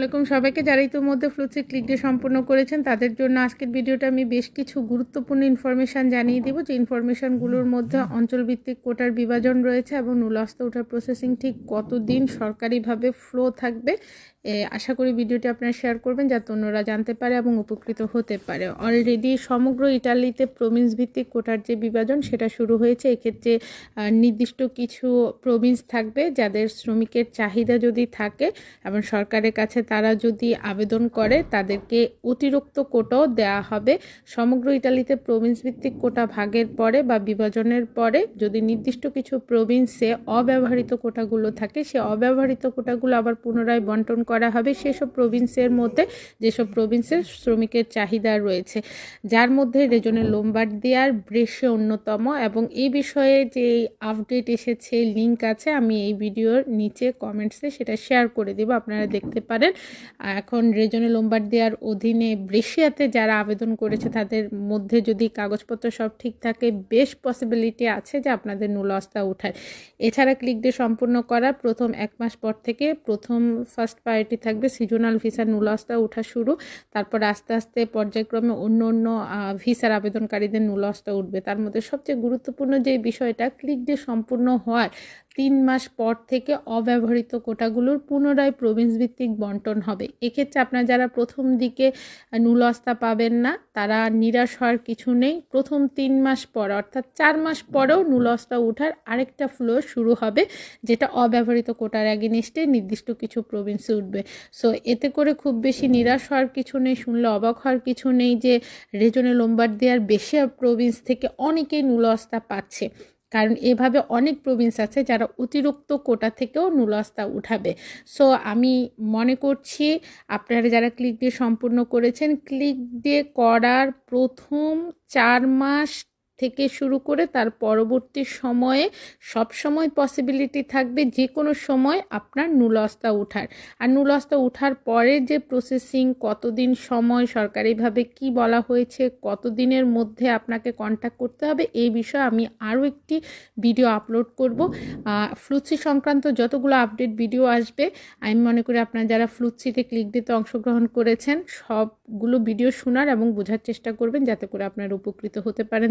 আলাইকুম সবাইকে যারা ইতিমধ্যে ফ্লুচি ক্লিক দিয়ে সম্পূর্ণ করেছেন, তাদের জন্য আজকের ভিডিওটা আমি বেশ কিছু গুরুত্বপূর্ণ ইনফরমেশান জানিয়ে দিব। যে ইনফরমেশানগুলোর মধ্যে অঞ্চলভিত্তিক কোটার বিভাজন রয়েছে এবং নুলাস্ত ওঠার প্রসেসিং ঠিক কতদিন সরকারিভাবে ফ্লো থাকবে আশা করি ভিডিওটি আপনারা শেয়ার করবেন যাতে অন্যরা জানতে পারে এবং উপকৃত হতে পারে। অলরেডি সমগ্র ইটালিতে প্রভিন্স ভিত্তিক কোটার যে বিভাজন, সেটা শুরু হয়েছে। এক্ষেত্রে নির্দিষ্ট কিছু প্রভিন্স থাকবে যাদের শ্রমিকের চাহিদা যদি থাকে এবং সরকারের কাছে তারা যদি আবেদন করে, তাদেরকে অতিরিক্ত কোটাও দেওয়া হবে। সমগ্র ইটালিতে প্রভিন্স ভিত্তিক কোটা ভাগের পরে বা বিভাজনের পরে যদি নির্দিষ্ট কিছু প্রভিন্সে অব্যবহৃত কোটাগুলো থাকে, সে অব্যবহৃত কোটাগুলো আবার পুনরায় বন্টন করা হবে সেসব প্রভিন্সের মধ্যে, যেসব প্রভিন্সের শ্রমিকের চাহিদা রয়েছে। যার মধ্যে রেজনের লোমবার্দিয়ার ব্রেশে অন্যতম এবং এই বিষয়ে যে আপডেট এসেছে, লিংক আছে, আমি এই ভিডিওর নিচে কমেন্টসে সেটা শেয়ার করে দেব। আপনারা দেখতে পারেন। এখন রেজনে লোমবার্দিয়ার অধীনে ব্রেশিয়াতে যারা আবেদন করেছে, তাদের মধ্যে যদি কাগজপত্র সব ঠিক থাকে, বেশ পসিবিলিটি আছে যে আপনাদের নুলস্তা উঠায়। এছাড়া ক্লিক দিয়ে সম্পূর্ণ করা, প্রথম এক মাস পর থেকে প্রথম ফার্স্ট প্রায়োরিটি থাকবে সিজনাল ভিসার নুলস্তা ওঠা শুরু। তারপর আস্তে আস্তে পর্যায়ক্রমে অন্য অন্য ভিসার আবেদনকারীদের নুলস্তা উঠবে। তার মধ্যে সবচেয়ে গুরুত্বপূর্ণ যে বিষয়টা ক্লিক দিয়ে সম্পূর্ণ হওয়ার তিন মাস পর থেকে অব্যবহৃত কোটাগুলোর পুনরায় প্রভিন্স ভিত্তিক বন্টন হবে। এক্ষেত্রে আপনারা যারা প্রথম দিকে নুলস্তা পাবেন না, তারা নিরাশ হওয়ার কিছু নেই। প্রথম তিন মাস পর, অর্থাৎ চার মাস পরেও নুলস্তা ওঠার আরেকটা ফ্লো শুরু হবে, যেটা অব্যবহৃত কোটার অ্যাগেনিস্টে নির্দিষ্ট কিছু প্রভিন্সে উঠবে। সো এতে করে খুব বেশি নিরাশ হওয়ার কিছু নেই, শুনলে অবাক হওয়ার কিছু নেই যে রেজনে লোম্বার্দিয়ার বেশি প্রভিন্স থেকে অনেকেই নুলস্তা পাচ্ছে। কারণ এভাবে অনেক প্রভিন্স আছে যারা অতিরিক্ত কোটা থেকেও নুলস্তা উঠাবে। সো আমি মনে করছি আপনারা যারা ক্লিক দিয়ে সম্পূর্ণ করেছেন ক্লিক দিয়ে করার প্রথম চার মাস থেকে শুরু করে তার পরবর্তী সময়ে সব সময় পসিবিলিটি থাকবে যে কোনো সময় আপনার নুলস্তা উঠার। আর নুলস্তা উঠার পরে যে প্রসেসিং কতদিন সময়, সরকারিভাবে কি বলা হয়েছে, কতদিনের মধ্যে আপনাকে কন্ট্যাক্ট করতে হবে, এই বিষয়ে আমি আরও একটি ভিডিও আপলোড করব। ফ্লুচি সংক্রান্ত যতগুলো আপডেট ভিডিও আসবে, আমি মনে করি আপনারা যারা ফ্লুচিতে ক্লিক দিতে অংশগ্রহণ করেছেন, সবগুলো ভিডিও শোনার এবং বোঝার চেষ্টা করবেন, যাতে করে আপনারা উপকৃত হতে পারেন।